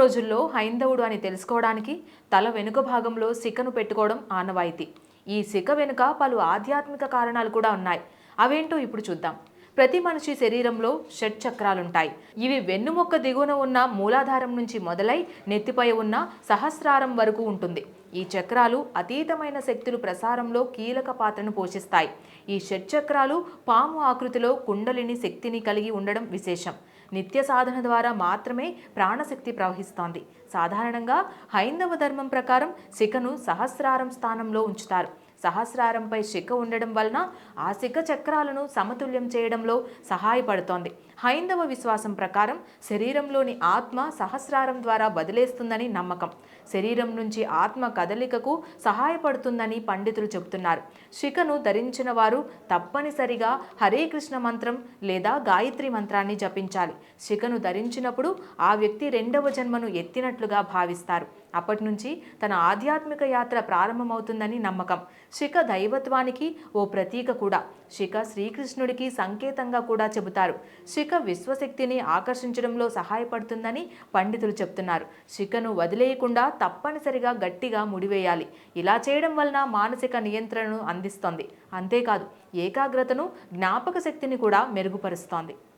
రోజుల్లో హైందవుడు అని తెలుసుకోవడానికి తల వెనుక భాగంలో సిక్కను పెట్టుకోవడం ఆనవాయితీ. ఈ సిక వెనుక పలు ఆధ్యాత్మిక కారణాలు కూడా ఉన్నాయి. అవేంటో ఇప్పుడు చూద్దాం. ప్రతి మనిషి శరీరంలో షట్ చక్రాలుంటాయి. ఇవి వెన్నుముక్క దిగువన ఉన్న మూలాధారం నుంచి మొదలై నెత్తిపై ఉన్న సహస్రారం వరకు ఉంటుంది. ఈ చక్రాలు అతీతమైన శక్తులు ప్రసారంలో కీలక పాత్రను పోషిస్తాయి. ఈ షట్ చక్రాలు పాము ఆకృతిలో కుండలిని శక్తిని కలిగి ఉండడం విశేషం. నిత్య సాధన ద్వారా మాత్రమే ప్రాణశక్తి ప్రవహిస్తోంది. సాధారణంగా హైందవ ధర్మం ప్రకారం శిఖను సహస్రారం స్థానంలో ఉంచుతారు. సహస్రారంపై శిఖ ఉండడం వలన ఆ శిఖ చక్రాలను సమతుల్యం చేయడంలో సహాయపడుతోంది. హైందవ విశ్వాసం ప్రకారం శరీరంలోని ఆత్మ సహస్రారం ద్వారా బదిలేస్తుందని నమ్మకం. శరీరం నుంచి ఆత్మ కదలికకు సహాయపడుతుందని పండితులు చెబుతున్నారు. శిఖను ధరించిన వారు తప్పనిసరిగా హరే కృష్ణ మంత్రం లేదా గాయత్రి మంత్రాన్ని జపించాలి. శిఖను ధరించినప్పుడు ఆ వ్యక్తి రెండవ జన్మను ఎత్తినట్లుగా భావిస్తారు. అప్పటి నుంచి తన ఆధ్యాత్మిక యాత్ర ప్రారంభమవుతుందని నమ్మకం. శిఖ దైవత్వానికి ఓ ప్రతీక కూడా. శిఖ శ్రీకృష్ణుడికి సంకేతంగా కూడా చెబుతారు. శిఖ విశ్వశక్తిని ఆకర్షించడంలో సహాయపడుతుందని పండితులు చెప్తున్నారు. శిఖను వదిలేయకుండా తప్పనిసరిగా గట్టిగా ముడివేయాలి. ఇలా చేయడం వలన మానసిక నియంత్రణను అందిస్తోంది. అంతేకాదు ఏకాగ్రతను జ్ఞాపక శక్తిని కూడా మెరుగుపరుస్తోంది.